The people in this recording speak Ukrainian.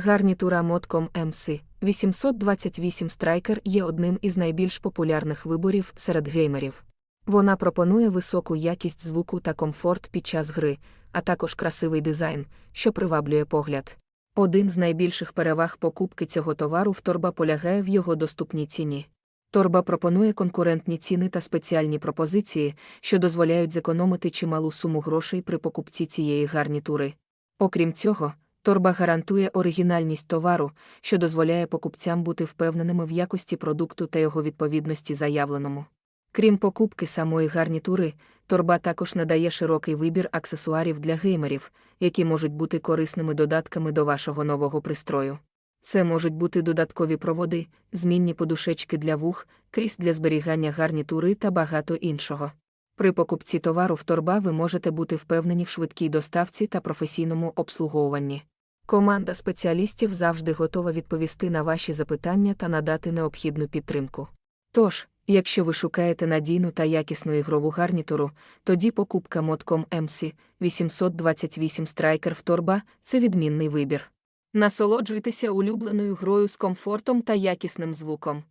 Гарнітура Modcom MC 828 Striker є одним із найбільш популярних виборів серед геймерів. Вона пропонує високу якість звуку та комфорт під час гри, а також красивий дизайн, що приваблює погляд. Один з найбільших переваг покупки цього товару в торба полягає в його доступній ціні. Торба пропонує конкурентні ціни та спеціальні пропозиції, що дозволяють зекономити чималу суму грошей при покупці цієї гарнітури. Окрім цього, торба гарантує оригінальність товару, що дозволяє покупцям бути впевненими в якості продукту та його відповідності заявленому. Крім покупки самої гарнітури, торба також надає широкий вибір аксесуарів для геймерів, які можуть бути корисними додатками до вашого нового пристрою. Це можуть бути додаткові проводи, змінні подушечки для вух, кейс для зберігання гарнітури та багато іншого. При покупці товару в торба ви можете бути впевнені в швидкій доставці та професійному обслуговуванні. Команда спеціалістів завжди готова відповісти на ваші запитання та надати необхідну підтримку. Тож, якщо ви шукаєте надійну та якісну ігрову гарнітуру, тоді покупка Modcom MC 828 Striker в торба це відмінний вибір. Насолоджуйтеся улюбленою грою з комфортом та якісним звуком.